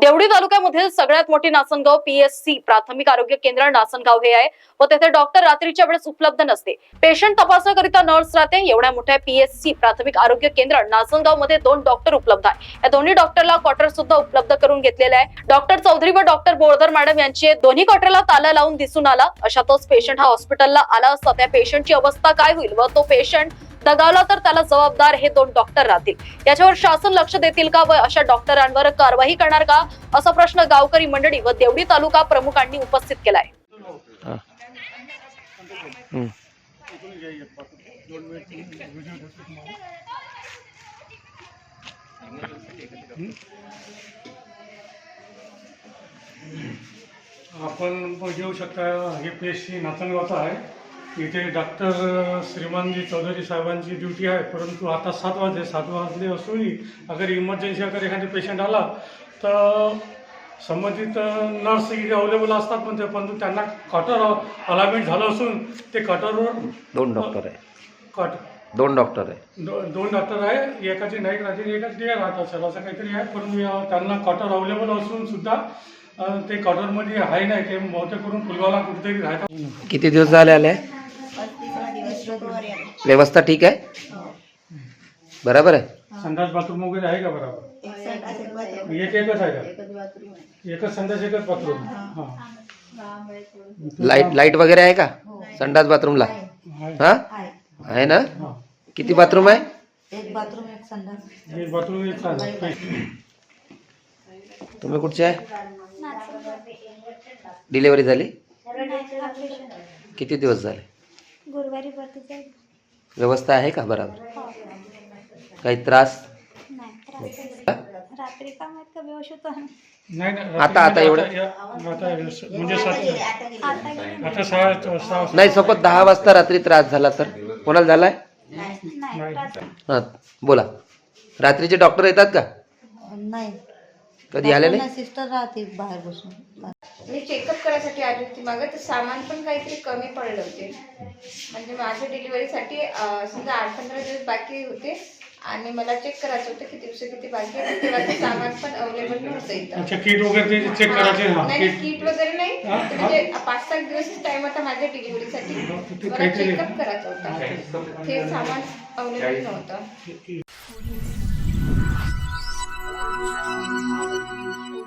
देवडी तालुक्यामधील सगळ्यात मोठी नासनगाव पीएससी प्राथमिक आरोग्य केंद्र नासनगाव हे आहे. व तेथे डॉक्टर रात्रीच्या वेळेस उपलब्ध नसते. पेशंट तपासण्याकरिता नर्स राहते. एवढ्या मोठ्या पीएससी प्राथमिक आरोग्य केंद्र नासनगावमध्ये दोन डॉक्टर उपलब्ध आहे या दोन्ही डॉक्टरला क्वार्टर सुद्धा उपलब्ध करून घेतलेले आहे. डॉक्टर चौधरी व डॉक्टर बोरधर मॅडम यांचे दोन्ही क्वार्टरला ताला लावून दिसून आला. अशातच पेशंट हा हॉस्पिटलला आला असता. त्या पेशंटची अवस्था काय होईल? व तो पेशंट दगावला तर त्याला जबाबदार हे दोन डॉक्टर राहतील. याच्यावर शासन लक्ष देतील का व अशा डॉक्टरांवर कारवाई करणार का? असा प्रश्न गावकरी मंडळी व देवडी तालुका प्रमुखांनी उपस्थित केला आपण घेऊ शकता हे पेशी नाचणगावचा आहे. इथे डॉक्टर श्रीमानजी चौधरी साहेबांची ड्युटी आहे परंतु आता सात वाजले सात वाजले असूनही अगर इमर्जन्सी अगर एखादा पेशंट आला तर संबंधित नर्स इथे अवेलेबल असतात पण ते परंतु त्यांना कटर अलाइनमेंट झालं असून ते कटरवर दोन डॉक्टर आहे. कट दोन डॉक्टर आहे. दो दोन डॉक्टर आहे. एकाची नाईट राहते एकाची डे राहत असेल असं काहीतरी आहे परंतु या- त्यांना कॉटर अवेलेबल असून सुद्धा ते कॉटरमध्ये आहे नाही ते बहुतेक करून फुलगावला कुठेतरी राहतात. किती दिवस झाले आले? व्यवस्था ठीक है? बराबर है? संडास बाथरूम वगैरे आहे का बरोबर। एक एकच आहे का एकच संडास एकच बाथरूम। हाँ। लाईट लाईट वगैरे आहे का? संडास बाथरूमला आहे हा। आहे ना? हाँ। किती बाथरूम आहे एक बाथरूम एक संडास। एक बाथरूम एक चालेल तुम्ही कुठचे आहे डिलिव्हरी झाली? किती दिवस झाले? गुरुवारी व्यवस्था आहे का? बरोबर. काही त्रास? नाही. रात्री. नाही नाही आता- आता एवढं? या- आता म्हणजे सात आता गेले. आता सहा सहा नाही सपोज दहा वाजता रात्री त्रास झाला तर? कोणाला झालाय? नाही. त्रास हां बोला. रात्रीचे डॉक्टर येतात का? नाही. कधी आले नाही? सिस्टर राहते बाहेर बसून. मी चेकअप करायसाठी आली होती. मागं तर सामान पण काहीतरी कमी पडले होते. म्हणजे माझ्या डिलिव्हरीसाठी समजा आठ पंधरा दिवस बाकी होते आणि मला चेक करायचं होतं किती दिवस किती बाकी आहे. तेव्हा ते सामान पण अवेलेबल नव्हतं इथं. अच्छा किट वगैरे ते चेक करायचे? हां नाही किट किट वगैरे नाही. हा, म्हणजे पाच सात दिवस टाइम होता माझ्या डिलिव्हरीसाठी मला काहीतरी- चेकअप करायचं होतं. ते सामान अवेलेबल नव्हतं. 啊。